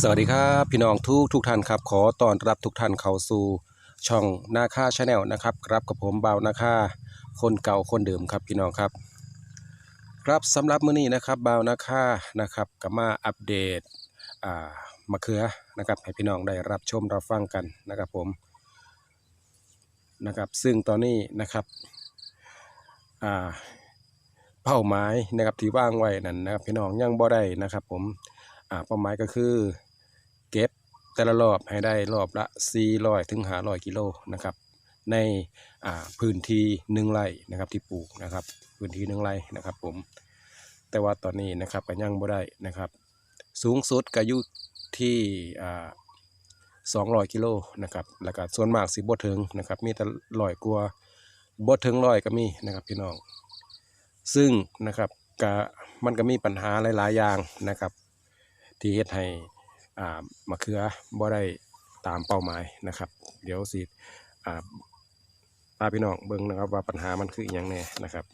สวัสดีครับพี่น้องทุกทุกท่านครับ ขอต้อนรับทุกท่านเข้าสู่ช่องนาคาชาแนลนะครับครับกับผมเบานาคาคนเก่าคนเดิมครับพี่น้องครับ ครับสำหรับมื้อนี้นะครับเบานาคานะครับก็มาอัปเดตอ่ามะเขือนะครับให้พี่น้องได้รับชมรับฟังกันนะครับผมนะครับซึ่งตอนนี้นะครับอ่าเป้าหมายนะครับที่ว่างไว้นั่นนะครับพี่น้องยังบ่ได้นะครับ ผม อ่าเป้าหมายก็คือเก็บแต่ละรอบให้ได้รอบละ 400ถึง500 กิโลนะครับ ในอ่าพื้นที่หนึ่งไร่นะครับที่ปลูกนะครับ พื้นที่หนึ่งไร่นะครับ ผม แต่ว่าตอนนี้นะครับก็ยังบ่ได้นะครับ สูงสุดก็อยู่ที่อ่า200กิโลนะครับ แล้วก็ส่วนมากสิบ่ถึงนะครับ มีแต่ร้อยกว่าบ่ถึงร้อยก็มีนะครับพี่น้อง ซึ่งนะครับก็มันก็มีปัญหาหลาย ๆ อย่างนะครับ ที่เฮ็ดให้มะเขือบ่ได้ตามเป้าหมายนะครับ เดี๋ยวสิอ่าพาพี่น้องเบิ่งนะครับว่าปัญหามันคืออหยังแน่นะครับ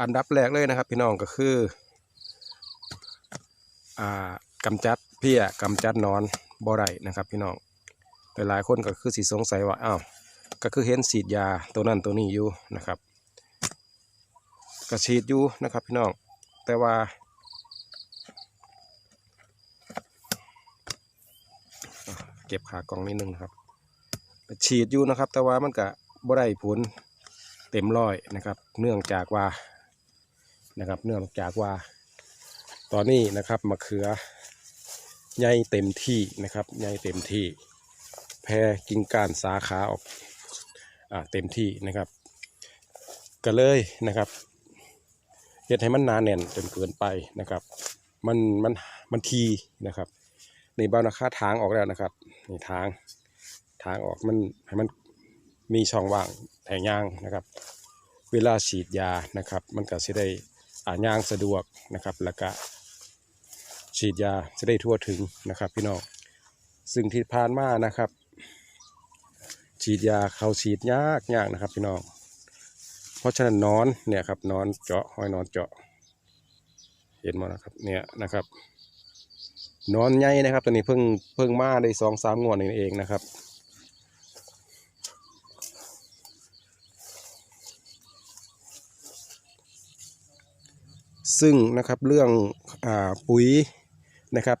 อันดับแรกเลยนะครับ พี่น้องก็คืออ่ากำจัดเพี้ยกำจัดนอนบ่ได้นะครับ พี่น้องแต่หลายคนก็คือสิสงสัยว่าอ้าวก็คือเห็นฉีดยาตัวนั้นตัวนี้อยู่นะครับ ก็ฉีดอยู่นะครับพี่น้อง แต่ว่า เก็บขากล่องนิดนึงนะครับฉีดอยู่นะครับ แต่ว่ามันก็บ่ได้ผลเต็มร้อยนะครับ เนื่องจากว่านะครับ เนื่องจากว่า ตอนนี้นะครับมะเขือใหญ่เต็มที่นะครับใหญ่เต็มที่ แพร่กิ่งก้านสาขาออกอเต็มที่นะครับ ก็เลยนะครับ เฮ็ดให้มันหนาแน่นจนเกินไปนะครับ มันมันมันทีนะครับนี่บ้านราคาทางออกแล้วนะครับนี่ทางทางออกมันให้มันมีช่องว่างแผงยางนะครับ เวลาฉีดยานะครับ มันก็สิได้อ่ายางสะดวกนะครับ แล้วก็ฉีดยาจะได้ทั่วถึงนะครับ พี่น้องซึ่งที่ผ่านมานะครับ ฉีดยาเขาฉีดยากยากนะครับ พี่น้อง เพราะฉะนั้นนอนเนี่ยครับนอนเจาะห้อยนอนเจาะ เห็นมั้นะครับเนี่ยนะครับ นอนใหญ่นะครับตอนนี้เพิ่งเพิ่งมาได้สองสามงวดนี่เองนะครับซึ่งนะครับเรื่องอ่าปุ๋ยนะครับ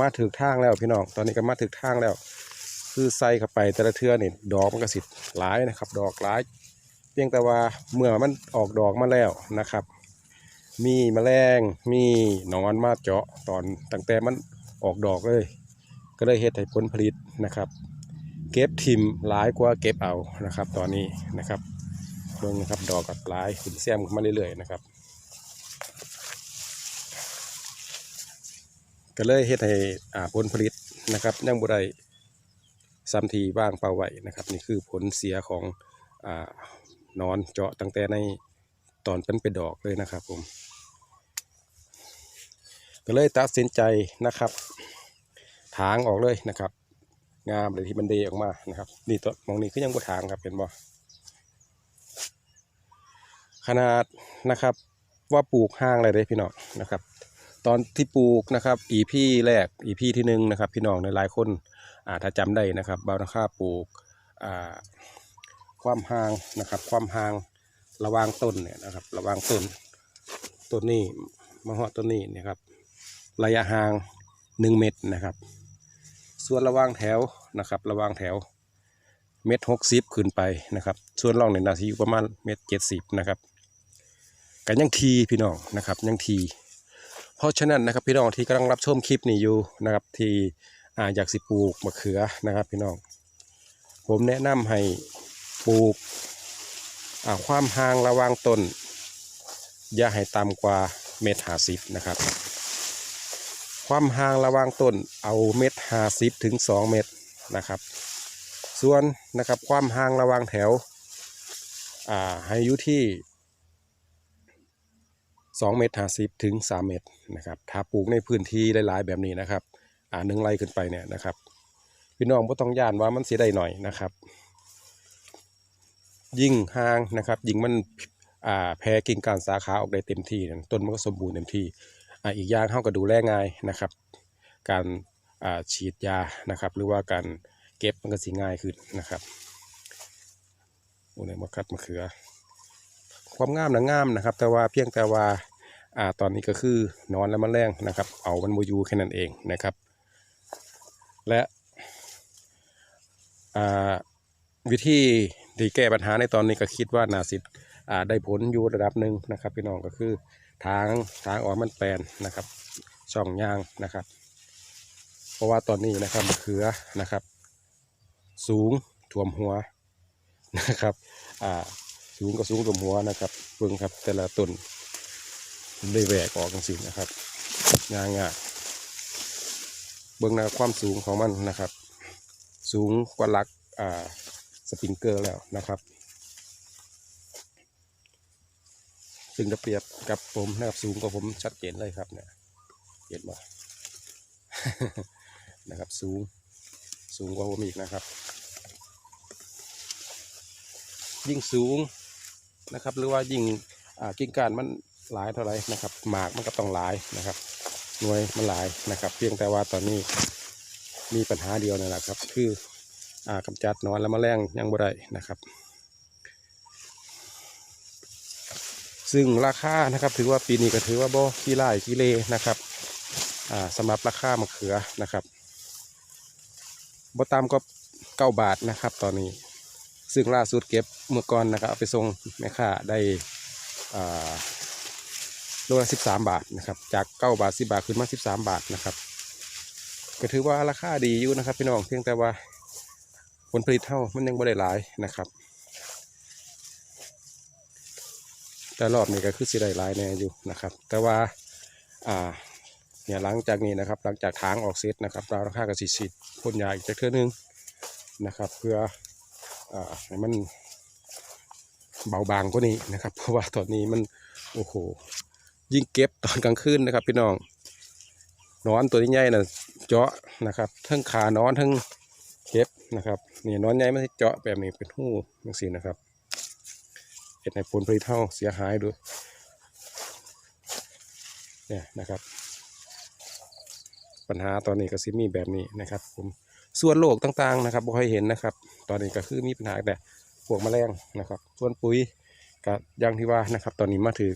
มาถึกทางแล้วพี่น้องตอนนี้ก็มาถึกทางแล้ว คือใส่เข้าไปแต่ละเทือนี่ดอกมันก็สิหลายนะครับ ดอกหลาย พียงแต่ว่าเมื่อมันออกดอกมาแล้วนะครับ มีแมลงมีหนอนมาเจาะตอนตั้งแต่มันออกดอกเลย ก็เลยเฮ็ดให้ผลผลิตนะครับ เก็บทิมหลายกว่าเก็บเอานะครับ ตอนนี้นะครับเบิ่งนะครับดอกกับหลายขึ้นแซมขึ้นมาเรื่อยๆนะครับก็เลยเฮ็ดให้อ่าผลผลิตนะครับยังบ่ได้ซ้ำทีว่างเปล่าไหวนะครับ นี่คือผลเสียของอ่า นอนเจาะตั้งแต่ในตอนเป็นไปดอกเลยนะครับผม ก็เลยตัดสินใจนะครับ ถางออกเลยนะครับ งามเลยที่มันเดออกมานะครับ นี่ตัวมองนี้คือยังบ่ถางครับเป็นบ่ขนาดนะครับว่าปลูกห้างอะไรเลยพี่น้องนะครับ ตอนที่ปลูกนะครับอีพี่แรกอีพี่ที่หนึ่งนะครับ พี่น้องในหลายคนอาถ้าจำได้นะครับบาวนาค่าปลูกอ่า ความห่างนะครับ ความห่างระหว่างต้นเนี่ยนะครับ ระหว่างต้นต้นนี้มะฮะต้นนี้นะครับ ระยะห่างหนึ่งเมตรนะครับ ส่วนระหว่างแถวนะครับ ระหว่างแถวเมตรหกสิบขึ้นไปนะครับ ส่วนร่องในนาทีอยู่ประมาณเมตรเจ็ดสิบนะครับกันยังทีพี่น้องนะครับยังที เพราะฉะนั้นนะครับพี่น้องที่กำลังรับชมคลิปนี้อยู่นะครับ ที่อาอยากสิปลูกมะเขือนะครับ พี่น้อง ผมแนะนำให้ ปลูกความห่างระหว่างต้น อย่าให้ต่ำกว่าเมตรห้าสิบนะครับ ความห่างระหว่างต้นเอาเมตรห้าสิบถึงสองเมตรนะครับ ส่วนนะครับความห่างระหว่างแถวให้อยู่ที่สองเมตรห้าสิบถึงสามเมตรนะครับถ้าปลูกในพื้นที่หลายๆ แบบนี้นะครับอ่าหนึ่งไร่ขึ้นไปเนี่ยนะครับพี่น้องก็ต้องย่านว่ามันเสียได้หน่อยนะครับ ยิ่งห่างนะครับยิ่งมันแพร่กิ่งกานสาขาออกได้เต็มที่ต้นมันก็สมบูรณ์เต็มที่อ,อีกอย่างเขาก็ดูแลง่ายนะครับ การฉีดยานะครับ หรือว่าการเก็บมันก็สิง่ายขึ้นนะครับโอ้เนี่ยมะคัดมะเขือ ความงามนะงามนะครับ แต่ว่าเพียงแต่ว่าอ่าตอนนี้ก็คือนอนแล้วมันแรงนะครับ เอามันโมยูแค่นั้นเองนะครับ และอ่าวิธี ที่แก้ปัญหาในตอนนี้ก็คิดว่านาสิทธิ์อ่าได้ผลอยู่ระดับหนึ่งนะครับ พี่น้องก็คือทางทางออกมันแปลนนะครับช่องยางนะครับ เพราะว่าตอนนี้นะครับมะเขือนะครับ สูงท่วมหัวนะครับอ่าสูงก็สูงท่วมหัวนะครับเบิ่งครับแต่ละต้นได้แหวกออกจริงๆนะครับงางาเบิ่งนะความสูงของมันนะครับ สูงกว่าหลักอ่า สปริงเกอร์แล้วนะครับ ซึ่งจะเปรียบกับผมนะครับสูงกว่าผมชัดเจนเลยครับเนี่ยเห็นบ่นะครับสูงสูงกว่าผมอีกนะครับ ยิ่งสูงนะครับ หรือว่ายิ่งกิ่งก้านมันหลายเท่าไรนะครับ หมากมันก็ต้องหลายนะครับ หน่วยมันหลายนะครับ เพียงแต่ว่าตอนนี้มีปัญหาเดียวนั่นแหละครับ คือ กำจัดนอนและแมลงยังบ่ได้นะครับ ซึ่งราคานะครับถือว่าปีนี้ก็ถือว่าบ่ขี้ไล่ขี้เลนะครับอ่าสำหรับราคามะเขือนะครับบ่ตามก็เก้าบาทนะครับ ตอนนี้ ซึ่งล่าสุดเก็บเมื่อก่อนนะครับเอาไปส่งแม่ค้าได้อ่าโลละสิบสามบาทนะครับ จากเก้าบาทสิบาทขึ้นมาสิบสามบาทนะครับ ก็ถือว่าราคาดีอยู่นะครับ พี่น้องเพียงแต่ว่า ผลผลิตเท่ามันยังไม่ได้หลายนะครับ แต่รอบนี้ก็คือสิได้หลายแน่อยู่นะครับ แต่ว่าอ่าเนี่ยหลังจากนี้นะครับ หลังจากทางออกเซตนะครับเราราคาก็สิฉีดพ่นยาอีกจักเทื่อนึงนะครับ เพื่ออ่าให้มันเบาบางกว่านี้นะครับ เพราะว่าตอนนี้มันโอ้โหยิ่งเก็บตอนกลางคืนนะครับ พี่น้องนอนตัวใหญ่ๆน่ะเจาะนะครับทั้งขานอนทั้ง เก็บนะครับนี่นอนใหญ่ไม่ใช่เจาะแบบนี้เป็นหูจังซี่นะครับเห็ดในผลผลิตเท่าเสียหายด้วยเนี่ยนะครับ ปัญหาตอนนี้ก็สิมีแบบนี้นะครับ ผมส่วนโรคต่างๆนะครับบ่ค่อยเห็นนะครับ ตอนนี้ก็คือมีปัญหาแต่พวกแมลงนะครับ ส่วนปุ๋ยก็อย่างที่ว่านะครับ ตอนนี้มาถือ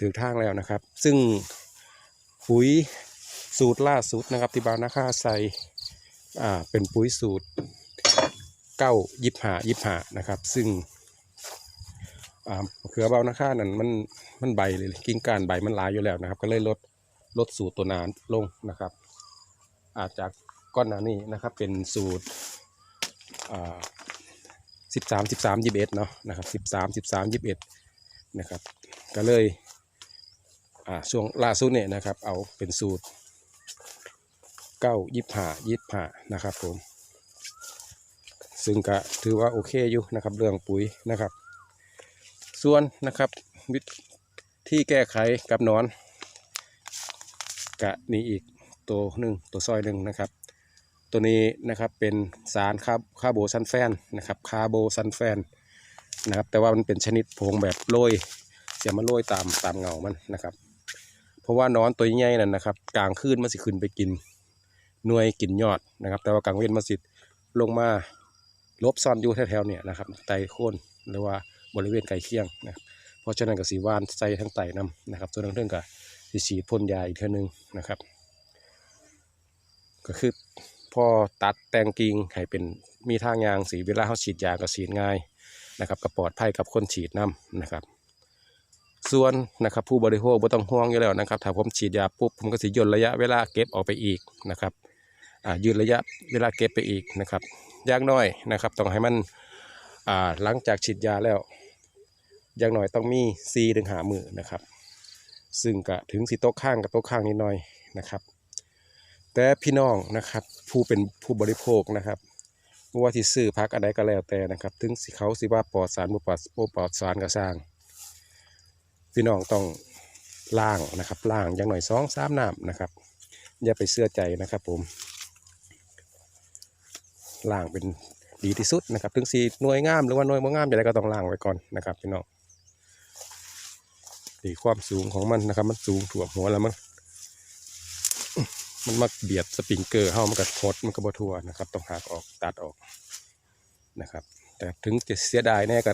ถือทางแล้วนะครับ ซึ่งปุ๋ยสูตรล่าสุดนะครับที่บาวนาคาใส่ อ่าเป็นปุ๋ยสูตรเก้ายิบหายิบหานะครับ ซึ่งอ่าเขือเบานาค่านั่นมันมันใบเลยกิ่งก้านใบมันลายอยู่แล้วนะครับ ก็เลยลดลดสูตรตัวนานลงนะครับ อาจจากก้อนหนานี้นะครับเป็นสูตรสิบสามสิบสามยี่สิบเอ็ดเนาะนะครับสิบสามสิบสามยี่สิบเอ็ดนะครับ ก็เลยอ่าช่วงล่าสุดเนี่ยนะครับ เอาเป็นสูตร เก้ายี่ห้ายี่ห้านะครับผม ซึ่งก็ถือว่าโอเคอยู่นะครับเรื่องปุ๋ยนะครับ ส่วนนะครับวิธีแก้ไขกับนอน กะนี่อีกตัวหนึ่งตัวซอยหนึ่งนะครับ ตัวนี้นะครับเป็นสารคาร์คาร์โบซันแฟนนะครับคาร์โบซันแฟนนะครับแต่ว่ามันเป็นชนิดผงแบบโรยเสียมาโรยตามตามเงามันนะครับ เพราะว่านอนตัวใหญ่นั่นนะครับ กลางคืนมันสิขึ้นไปกิน หน่วยกินยอดนะครับ แต่ว่ากลางเว้นมันสิลงมาลบซ่อนอยู่แถวๆเนี่ยนะครับไตโค่นหรือว่าบริเวณไกลเคียงนะครับเพราะฉะนั้นก็สีวานใส่ทั้งไตน้ำนะครับส่วนเรื่องกับสีฉีดพ่นยาอีกเท่านึงนะครับ ก็คือพอตัดแต่งกิ่งให้เป็นมีทางยางสีเวลาเขาฉีดยาก็ฉีดง่ายนะครับก็ปลอดภัยกับคนฉีดน้ำนะครับ ส่วนนะครับผู้บริโภคไม่ต้องห่วงอยู่แล้วนะครับ ถ้าผมฉีดยาปุ๊บผมก็สิย่นระยะเวลาเก็บออกไปอีกนะครับ ยืดระยะเวลาเก็บไปอีกนะครับอย่างน้อยนะครับต้องให้มันอ่าหลังจากฉีดยาแล้วอย่างน้อยต้องมีซีถึงหามือนะครับ ซึ่งก็ถึงสิโต๊ะข้างกับโต๊ะข้างนิดหน่อยนะครับ แต่พี่น้องนะครับผู้เป็นผู้บริโภคนะครับไม่ว่าที่ซื้อพักอะไรก็แล้วแต่นะครับ ถึงสิเขาสิว่าปลอดสารบ่ปลอดบ่ปลอดสารก็สร้าง พี่น้องต้องล้างนะครับล้างอย่างหน่อยสองสามน้ำนะครับ อย่าไปเสื้อใจนะครับผม ล้างเป็นดีที่สุดนะครับ ถึงสีหน่วยงามหรือว่าหน่วยบ่งามอย่างไรก็ต้องล้างไว้ก่อนนะครับพี่น้องดีความสูงของมันนะครับ มันสูงถ่วหัวแล้วมัน มันมาเบียดสปริงเกอร์เฮามันก็คดมันก็บ่ทั่วนะครับ ต้องหักออกตัดออกนะครับ แต่ถึงจะเสียดายแน่ก็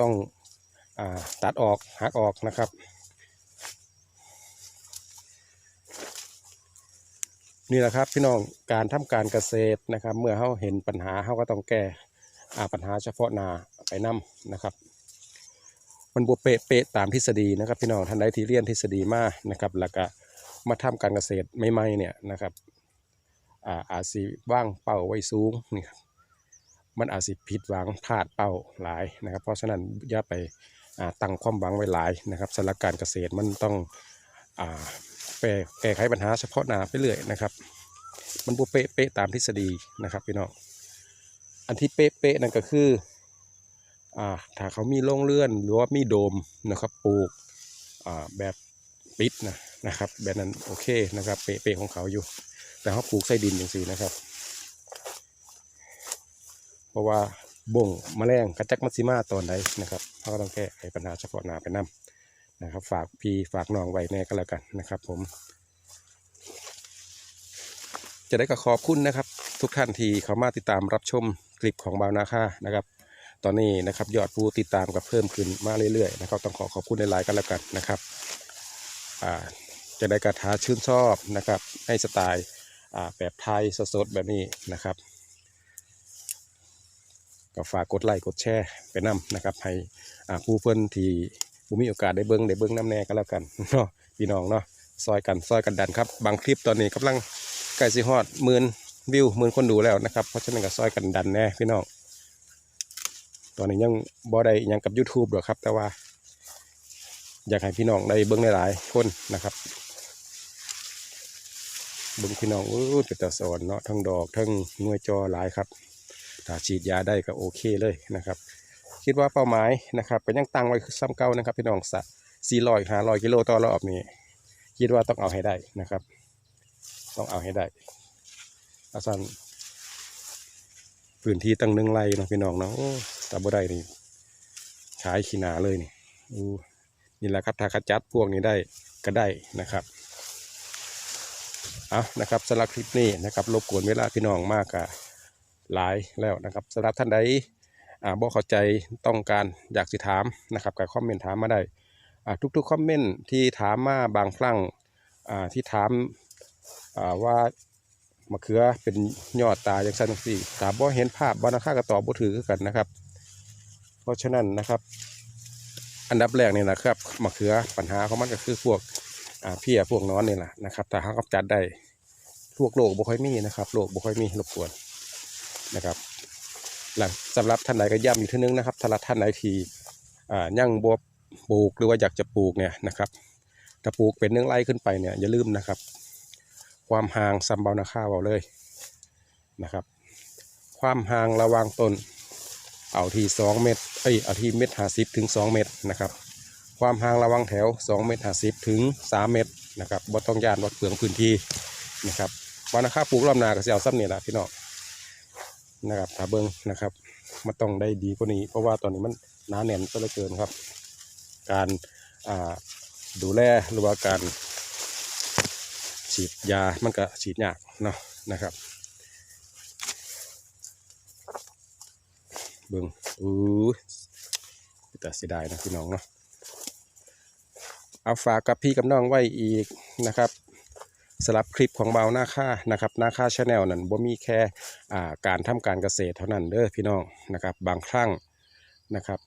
ต้องอตัดออกหักออกนะครับ นี่แหละครับพี่น้องการทำการเกษตรนะครับ เมื่อเขาเห็นปัญหาเขาก็ต้องแก้ปัญหาเฉพาะนาไปนํนะครับมันบวเป๊ะเป๊ะตามทฤษฎีนะครับ พี่น้องท่านใดที่เรียนทฤษฎีมานะครับ แล้วก็มาทำการเกษตรใหม่ๆเนี่ยนะครับอาอาจสิว่างเป้าไว้สูงนี่ครับมันอาจสิผิดหวังพลาดเป้าหลายนะครับ เพราะฉะนั้นอย่าไปตั้งความหวังไว้หลายนะครับสำหรับการเกษตรมันต้องอ่า แก้แก้ไขปัญหาเฉพาะหน้าไปเรื่อยนะครับ มันบุเป๊ะเป๊ะตามทฤษฎีนะครับพี่น้องอันที่เป๊ะเป๊ะนั่นก็คืออ่าถ้าเขามีโรงเรือนหรือว่ามีโดมนะครับปลูกอ่าแบบปิดนะนะครับ แบบนั้นโอเคนะครับเป๊ะเป๊ะของเขาอยู่ แต่เขาปลูกใส่ดินอย่างสี่นะครับ เพราะว่าบ่งแมลงกระจักมัซิมาตอนใดนะครับเขาก็ต้องแก้ไขปัญหาเฉพาะหน้าไปนํ นะครับ ฝากพี่ฝากน้องไว้แน่ก็แล้วกันนะครับ ผม จะได้ก็ขอบคุณนะครับ ทุกท่านที่เข้ามาติดตามรับชมคลิปของบาวนาค่านะครับ ตอนนี้นะครับยอดผู้ติดตามก็เพิ่มขึ้นมาเรื่อยๆนะครับต้องขอขอบคุณในไลน์กันแล้วกันนะครับจะได้กระทาชื่นชอบนะครับ ให้สไตล์แบบไทยสดๆแบบนี้นะครับก็ฝากกดไลค์กดแชร์ไปนํนะครับ ให้ผู้เพื่อนที่ ผู้มีโอกาสได้เบิ้งได้เบิ้งน้ำแน่ก็แล้วกันเนาะพี่น้องเนาะซอยกันซอยกันดันครับ บางคลิปตอนนี้กำลังใกล้สิฮอดหมื่นวิวหมื่นคนดูแล้วนะครับเพราะฉะนั้นก็ซอยกันดันแน่พี่น้องตอนนี้ยังบ่ได้ยังกับ YouTube หรอกครับ แต่ว่า อยากให้พี่น้องได้เบิ้งหลายๆคนนะครับเบิ้งพี่น้องอู้เป็นตาสอนเนาะทั้งดอกทั้งนวยจอหลายครับถ้าฉีดยาได้ก็โอเคเลยนะครับ คิดว่าเป้าหมายนะครับก็นยังตั้งไว้คือซ้ำเก่านะครับพี่น้องสะ400 500กิโลต่อรอบนี้ คิดว่าต้องเอาให้ได้นะครับ ต้องเอาให้ได้อาสันพื้นที่ตั้งหนึ่งไร่นะพี่น้องเนาะโอ้แต่บ่ได้นี่ขายขีนาเลยนี่อู้นี่แหละครับถ้าขจัดพวกนี้ได้ก็ได้นะครับเอานะครับสำหรับคลิปนี้นะครับรบกวนเวลาพี่น้องมากอะหลายแล้วนะครับสำหรับท่านใด อ่าบ่เข้าใจต้องการอยากสิถามนะครับก็คอมเมนต์ถามมาได้อ่าทุกๆคอมเมนต์ที่ถามมาบางครั้งอ่าที่ถามอ่าว่ามะเขือเป็นยอดตาอย่างสั้นจังซี่ถามบ่เห็นภาพบ่นะค่าก็ตอบบ่ถือกันนะครับ เพราะฉะนั้นนะครับ อันดับแรกเนี่ยนะครับมะเขือปัญหาของมันก็คือพวกอ่าเพี้ยพวกหนอนนี่แหละนะครับถ้าหากจัดได้พวกโรคบ่ค่อยมีนะครับโรคบ่ค่อยมีรบกวนนะครับ หลังสำหรับท่านใดก็ย้ำอีกทีนึงนะครับถ้าท่านใดที่อ่ายังบวปลูกหรือว่าอยากจะปลูกเนี่ยนะครับถ้าปลูกเป็นเนื้อไร่ขึ้นไปเนี่ยอย่าลืมนะครับ ความห่างซัมเบานาข้าวเอาเลยนะครับ ความห่างระวางต้นเอาที่สองเมตรเอ้ยเอาที่เมตรห้าสิบถึงสองเมตรนะครับ ความห่างระว่างแถวสองเมตรห้าสิบถึงสามเมตรนะครับบ่ต้องย่านวัดเปลืองพื้นที่นะครับวานาข้าปลูกรอบนาก็เสียวซ้ำเนี่แหละพี่น้อง นะครับถ้าเบิ้งนะครับมันต้องได้ดีกว่านี้ เพราะว่าตอนนี้มันหนาแน่นซะเหลือเกินครับ การาดูแลหรือว่าการฉีดยามันก็ฉีดยากเนาะนะครับเบิ้งอู้แต่เสียดายนะพี่น้องเนาะเอาฝากกับพี่กับน้องไว้อีกนะครับสำหรับคลิปของเบาหน้าค่านะครับหน้าค่าชาแนลนั่นบ่มีแค่ การทำการเกษตรเท่านั้นเด้อพี่น้องนะครับบางครั้งนะครับ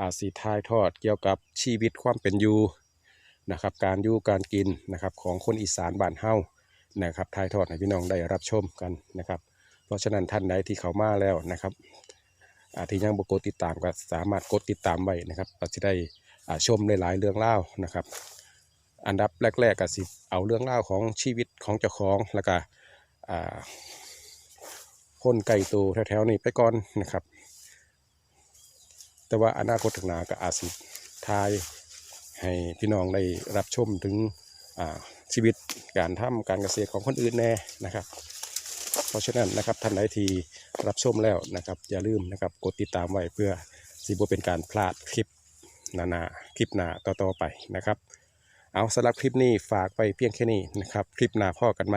อาสีทายทอดเกี่ยวกับชีวิตความเป็นอยู่นะครับการอยู่การกินนะครับของคนอีสานบ้านเฮานะครับทายทอดให้พี่น้องได้รับชมกันนะครับเพราะฉะนั้นท่านใดที่เขามาแล้วนะครับอาที่ยังบกดติดตามก็สามารถกดติดตามไว้นะครับเราจะได้อาชมหลายๆเรื่องเล่านะครับ อันดับแรกๆก็สิเอาเรื่องเล่าของชีวิตของเจ้าของแล้วก็อ่า คนไก่ตัวแถวๆนี้ไปก่อนนะครับ แต่ว่าอนาคตข้งหนาก็อาจสิทายให้พี่น้องได้รับชมถึงชีวิตการทำการเกษตรของคนอื่นแน่นะครับ เพราะฉะนั้นนะครับท่านใดที่รับชมแล้วนะครับ อย่าลืมนะครับกดติดตามไว้เพื่อสิบว่าเป็นการพลาดคลิปนานาคลิปหน้าต่อๆไปนะครับ เอาสำหรับคลิปนี้ฝากไปเพียงแค่นี้นะครับ คลิปหน้าพ่อกันไหม